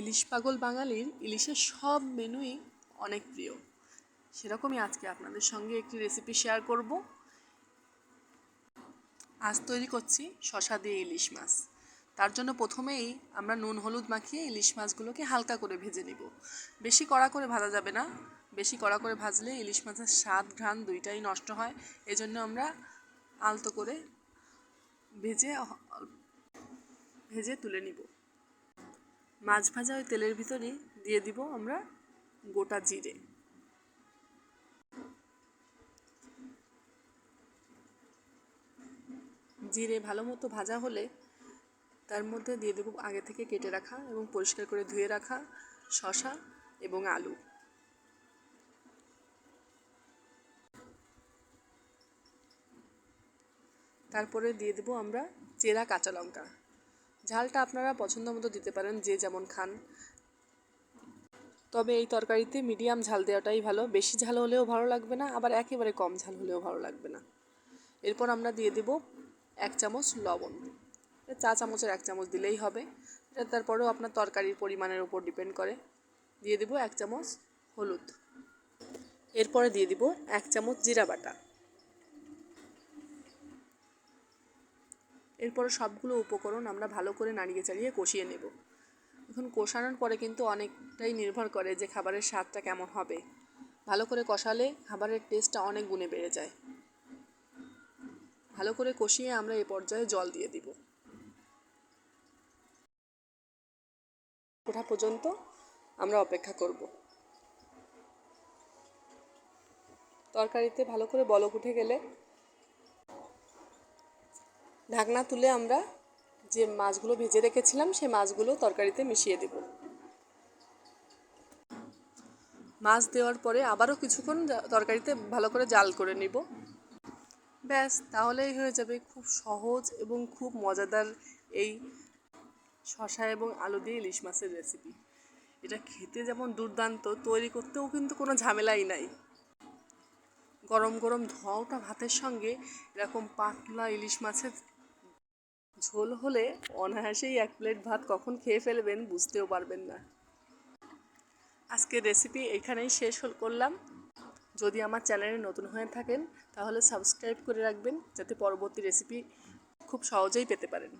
ইলিশ পাগল বাঙালির ইলিশের সব মেনুই অনেক প্রিয়। সেরকমই আজকে আপনাদের সঙ্গে একটি রেসিপি শেয়ার করব। আজ তৈরি করছি শশা দিয়ে ইলিশ মাছ। তার জন্য প্রথমেই আমরা নুন, হলুদ মাখিয়ে ইলিশ মাছগুলোকে হালকা করে ভেজে নিব। বেশি কড়া করে ভাজা যাবে না। বেশি কড়া করে ভাজলে ইলিশ মাছের স্বাদ, ঘ্রাণ দুইটাই নষ্ট হয়। এজন্য আমরা আলতো করে ভেজে ভেজে তুলে নিব। মাছ ভাজা ওই তেলের ভিতরে দিয়ে দিব আমরা গোটা জিরে। জিরে ভালো মতো ভাজা হলে তার মধ্যে দিয়ে দেবো আগে থেকে কেটে রাখা এবং পরিষ্কার করে ধুয়ে রাখা শশা এবং আলু। তারপরে দিয়ে দেবো আমরা চেরা কাঁচা লঙ্কা। ঝালটা আপনারা পছন্দ মতো দিতে পারেন, যে যেমন খান। তবে এই তরকারিতে মিডিয়াম ঝাল দেওয়াটাই ভালো। বেশি ঝাল হলেও ভালো লাগবে না, আবার একেবারে কম ঝাল হলেও ভালো লাগবে না। এরপর আমরা দিয়ে দেব এক চামচ লবণ। চা চামচের এক চামচ দিলেই হবে। তারপরেও আপনার তরকারির পরিমাণের উপর ডিপেন্ড করে। দিয়ে দেব এক চামচ হলুদ। এরপরে দিয়ে দিব এক চামচ জিরা বাটা। এরপরে সবগুলো উপকরণ আমরা ভালো করে নাড়িয়ে চাড়িয়ে কষিয়ে নেব। এখন কষানোর পরে কিন্তু অনেকটাই নির্ভর করে যে খাবারের স্বাদটা কেমন হবে। ভালো করে কষালে খাবারের টেস্টটা অনেক গুণে বেড়ে যায়। ভালো করে কষিয়ে আমরা এ পর্যায়ে জল দিয়ে দিব। ওঠা পর্যন্ত আমরা অপেক্ষা করব। তরকারিতে ভালো করে বলক উঠে গেলে ঢাকনা তুলে আমরা যে মাছগুলো ভেজে রেখেছিলাম, সেই মাছগুলো তরকারিতে মিশিয়ে দেব। মাছ দেওয়ার পরে আবারও কিছুক্ষণ তরকারিতে ভালো করে জাল করে নিব। ব্যাস, তাহলেই হয়ে যাবে খুব সহজ এবং খুব মজাদার এই শশা এবং আলু দিয়ে ইলিশ মাছের রেসিপি এটা খেতে যেমন দুর্দান্ত, তৈরি করতেও কিন্তু কোনো ঝামেলাই নাই। গরম গরম ধোয়াওটা ভাতের সঙ্গে এরকম পাতলা ইলিশ মাছের ঝোল হলে অনায়াসেই এক প্লেট ভাত কখন খেয়ে ফেলবেন বুঝতেও পারবেন না। আজকের রেসিপি এখানেই শেষ হল করলাম। যদি আমার চ্যানেলে নতুন হয়ে থাকেন, তাহলে সাবস্ক্রাইব করে রাখবেন, যাতে পরবর্তী রেসিপি খুব সহজেই পেতে পারেন।